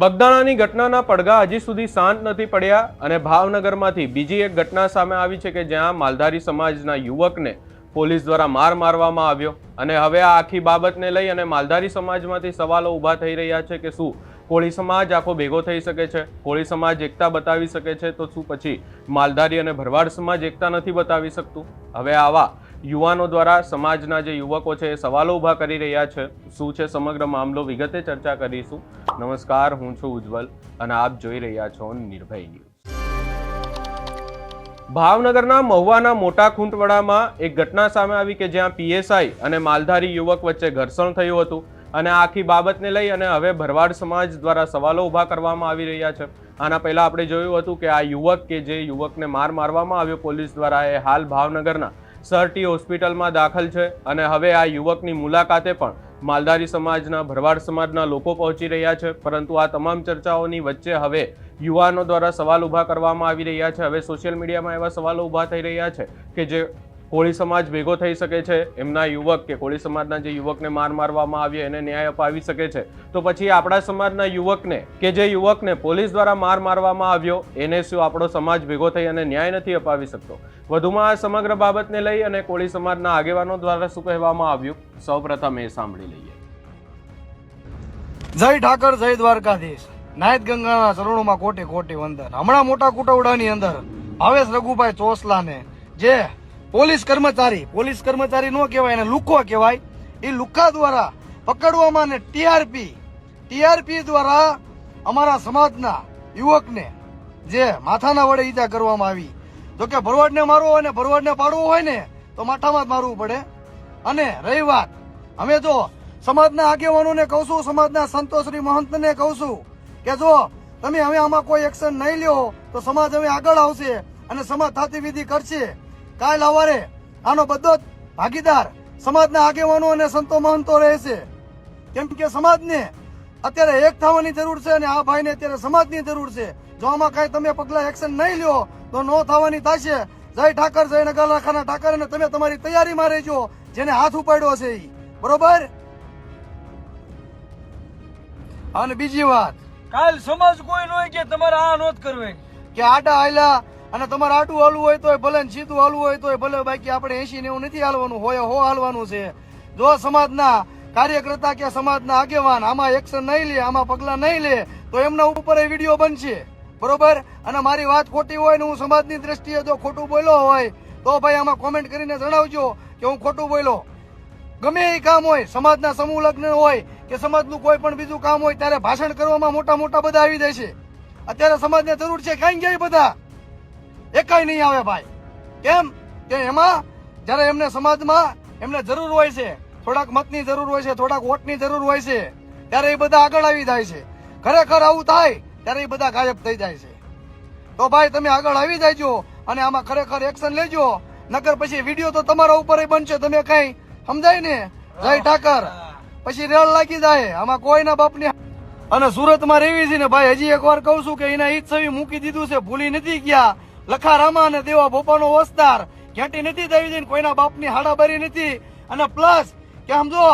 બગદાણાની ઘટનાના પડઘા હજી સુધી શાંત નથી પડ્યા અને ભાવનગરમાંથી બીજી એક ઘટના સામે આવી છે કે જ્યાં માલધારી સમાજના યુવકને પોલીસ દ્વારા માર મારવામાં આવ્યો. અને હવે આ આખી બાબતને લઈ અને માલધારી સમાજમાંથી સવાલો ઊભા થઈ રહ્યા છે કે શું કોળી સમાજ આખો ભેગો થઈ શકે છે? કોળી સમાજ એકતા બતાવી શકે છે? તો શું પછી માલધારી અને ભરવાડ સમાજ એકતા નથી બતાવી શકતું? હવે આવા યુવાનો દ્વારા સમાજના જે યુવકો છે એ સવાલો ઊભા કરી રહ્યા છે. શું છે સમગ્ર મામલો? વિગતે ચર્ચા કરીશું. નમસ્કાર, હું છું ઉજ્જવલ અને આપ જોઈ રહ્યા છો નિર્ભય ન્યૂઝ. ભાવનગરના મહુવાના મોટા ખૂંટવાડામાં એક ઘટના સામે આવી કે જ્યાં પીએસઆઈ અને માલધારી યુવક વચ્ચે ઘર્ષણ થયું હતું અને આખી બાબતને લઈ અને હવે ભરવાડ સમાજ દ્વારા સવાલો ઊભા કરવામાં આવી રહ્યા છે. આના પહેલાં આપણે જોયું હતું કે આ યુવક કે જે યુવકને માર મારવામાં આવ્યો, પોલીસ દ્વારા એ હાલ ભાવનગરના સરટી હોસ્પિટલમાં દાખલ છે અને હવે આ યુવકની મુલાકાતે પણ માલધારી સમાજના, ભરવાડ સમાજના લોકો પહોંચી રહ્યા છે. પરંતુ આ તમામ ચર્ચાઓની વચ્ચે હવે યુવાનો દ્વારા સવાલ ઊભા કરવામાં આવી રહ્યા છે. હવે સોશિયલ મીડિયામાં એવા સવાલો ઊભા થઈ રહ્યા છે કે જે કોળી સમાજ ભેગો થઈ શકે છે, એમના યુવક કે કોળી સમાજના જે યુવકને માર મારવામાં આવ્યો એને ન્યાય અપાવી શકે છે. તો પછી આપણા સમાજના યુવકને કે જે યુવકને પોલીસ દ્વારા માર મારવામાં આવ્યો, એને શું આપણો સમાજ ભેગો થઈ અને ન્યાય નથી અપાવી શકતો? વધુમાં આ સમગ્ર બાબતને લઈ અને કોળી સમાજના આગેવાનો દ્વારા શું કહેવામાં આવ્યું? સૌપ્રથમ એ સાંભળી લઈએ. જય ઠાકર, જય દ્વારકાધીશ. નાયત ગંગાના ચરણોમાં કોટી કોટી વંદન. હમણાં મોટા કુટવડાની અંદર ભાવેશ રઘુભાઈ ચોસલાને, જે પોલીસ કર્મચારી પોલીસ કર્મચારી નો કહેવાય, એને લુકો કહેવાય, એ લુકા દ્વારા પકડવામાં ને ટીઆરપી ટીઆરપી દ્વારા અમારા સમાજના યુવકને જે માથાના વડે ઈજા કરવામાં આવી. તો કે ભરવાડને મારવો હોય ને ભરવાડને પાડવો હોય ને, તો માથામાં જ મારવું પડે. અને રહી વાત, અમે જો સમાજના આગેવાનોને કહું છું, સમાજના સંતોષરી મહંતને કહું છું, કે જો તમે હવે આમાં કોઈ એક્શન નહીં લ્યો, તો સમાજ હવે આગળ આવશે અને સમાજ થાતી વિધિ કરશે. કાલ સવારે આનો બધો ભાગીદાર સમાજના આગેવાનો અને સંતો મહંતો રહેશે. કેમ કે સમાજને અત્યારે એક થવાની જરૂર છે અને આ ભાઈને અત્યારે સમાજની જરૂર છે. જો આમાં કઈ તમે પગલા એક્શન નહીં લ્યો તો નો થવાની થશે. જય ઠાકર જય નગરખાના ઠાકર અને તમે તમારી તૈયારીમાં રહેજો જેને હાથ ઉપાડ્યો છે ઈ. બરોબર? અને બીજી વાત. કાલ સમાજ કોઈ નો કે તમારે આ નોંધ કરવી કે આડા હાલ્યા અને તમારે આટું હાલવું હોય તોય, ભલે સીધું હાલવું હોય તોય, ભલે બાકી આપણે એસી નેવું નથી હાલવાનું, હોય હો હાલવાનું છે. જો સમાજના કાર્યકર્તા કે સમાજના આગેવાન આમાં એક્શન નહીં લે, આમાં પગલા નહીં લે, તો એમના ઉપર એ વીડિયો બનશે. બરોબર? અને મારી વાત ખોટી હોય ને હું સમાજની દ્રષ્ટિએ જો ખોટું બોલ્યો હોય, તો ભાઈ આમાં કોમેન્ટ કરીને જણાવજો કે હું ખોટું બોલ્યો. ગમે એ કામ હોય, સમાજના સમૂહ લગ્ન હોય કે સમાજનું કોઈ પણ બીજું કામ હોય, ત્યારે ભાષણ કરવામાં મોટા મોટા બધા આવી જાય છે. અત્યારે સમાજને જરૂર છે ખાઈ ગયા એ નહીં આવે ભાઈ. કેમ? કે એમાં જ્યારે એમને સમાજમાં એમને જરૂર હોય છે, થોડાક મતની જરૂર હોય છે, થોડાક વોટની જરૂર હોય છે, ત્યારે એ બધા આગળ આવી જાય છે. ખરેખર આવું થાય, ત્યારે એ બધા ગાયબ થઈ જાય છે. તો ભાઈ તમે આગળ આવી જાયજો અને આમાં ખરેખર એક્શન લેજો. નકર પછી વીડિયો તો તમારા ઉપર બનશે, તમે કઈ સમજાય ને? જય ઠાકર. પછી રેળ લાગી જાય, આમાં કોઈના બાપની અને સુરતમાં રેવી છે ને ભાઈ, હજી એક વાર કહું છું કે એના ઈચ્છવી છવી મૂકી દીધું છે, ભૂલી નથી ગયા. લખા રામા અને દેવા ભોપાનો વસ્તાર ઘેટી નથી દેવી દઈને કોઈના બાપની હાડાબારી નથી. અને પ્લસ કે સમજો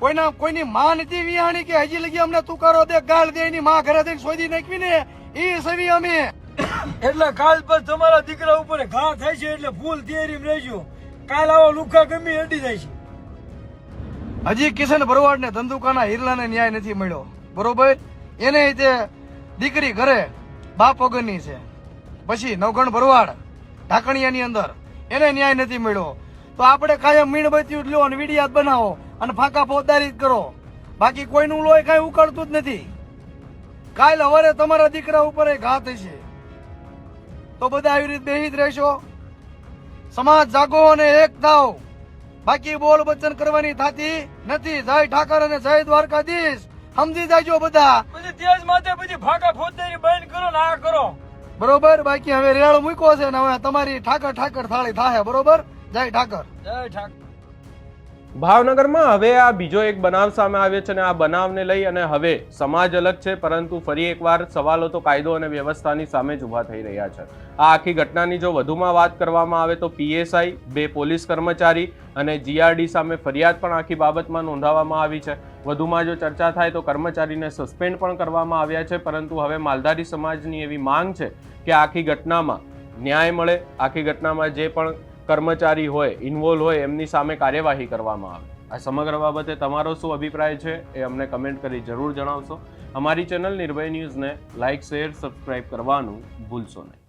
કોઈના કોઈની માં નથી વિહાણી કે હજી લગી અમને તુકારો દે ગાળ દે એની માં ઘરે જઈને શોધી નાખવી ને એ સવી અમે. એટલે કાલ પર તમારા દીકરા ઉપર ઘા થાય છે એટલે ફૂલ તૈયારી રહેજો. કાલ આવો લુખા ગમી અડી જાય છે. હજી કિશન ભરવાડ ને ધંધુકાના હિરલાને ન્યાય નથી મળ્યો. બરોબર? એને તે દીકરી ઘરે બાપ વગરની છે. પછી નવગણ ભરવાડ, ઢાકણિયાની અંદર. એને ન્યાય નથી મળ્યો. તો આપણે કાયમ મીણબત્તી લ્યો અને વિડિયાત બનાવો અને ફાંકા ફોજદારી કરો. બાકી કોઈનું લોહી કાંઈ ઉકાળતું જ નથી. કાલ હવારે તમારા દીકરા ઉપર એ ઘા થશે. તો બધા આવી રીતે જ રહેશો. સમાજ જાગો અને એક થાવ. બાકી બોલ વચન કરવાની થાતી નથી. જય ઠાકર અને જય દ્વારકાધીશ. સમજી જાજો બધા. પછી તેજ માથે પછી ફાંકા ફોજદારી બંધ બરોબર? બાકી હવે રેળ મૂક્યો છે ને હવે તમારી ઠાકર ઠાકર થાળી થાહે, બરોબર? જય ઠાકર. જય ઠાકર. ભાવનગરમાં હવે આ બીજો એક બનાવ સામે આવ્યો છે અને આ બનાવને લઈ અને હવે સમાજ અલગ છે, પરંતુ ફરી એકવાર સવાલો તો કાયદો અને વ્યવસ્થાની સામે જ ઊભા થઈ રહ્યા છે. આ આખી ઘટનાની જો વધુમાં વાત કરવામાં આવે તો પીએસઆઈ, બે પોલીસ કર્મચારી અને જીઆરડી સામે ફરિયાદ પણ આખી બાબતમાં નોંધાવવામાં આવી છે. વધુમાં જો ચર્ચા થાય તો કર્મચારીને સસ્પેન્ડ પણ કરવામાં આવ્યા છે, પરંતુ હવે માલધારી સમાજની એવી માંગ છે કે આખી ઘટનામાં ન્યાય મળે, આખી ઘટનામાં જે પણ કર્મચારી હોય ઇન્વોલ્વ હોય, એમની સામે કાર્યવાહી કરવામાં આવે. આ સમગ્ર બાબતે તમારો શું અભિપ્રાય છે એ અમને કમેન્ટ કરી જરૂર જણાવશો. અમારી ચેનલ નિર્ભય ન્યૂઝને લાઇક શેર સબસ્ક્રાઇબ કરવાનું ભૂલશો નહીં.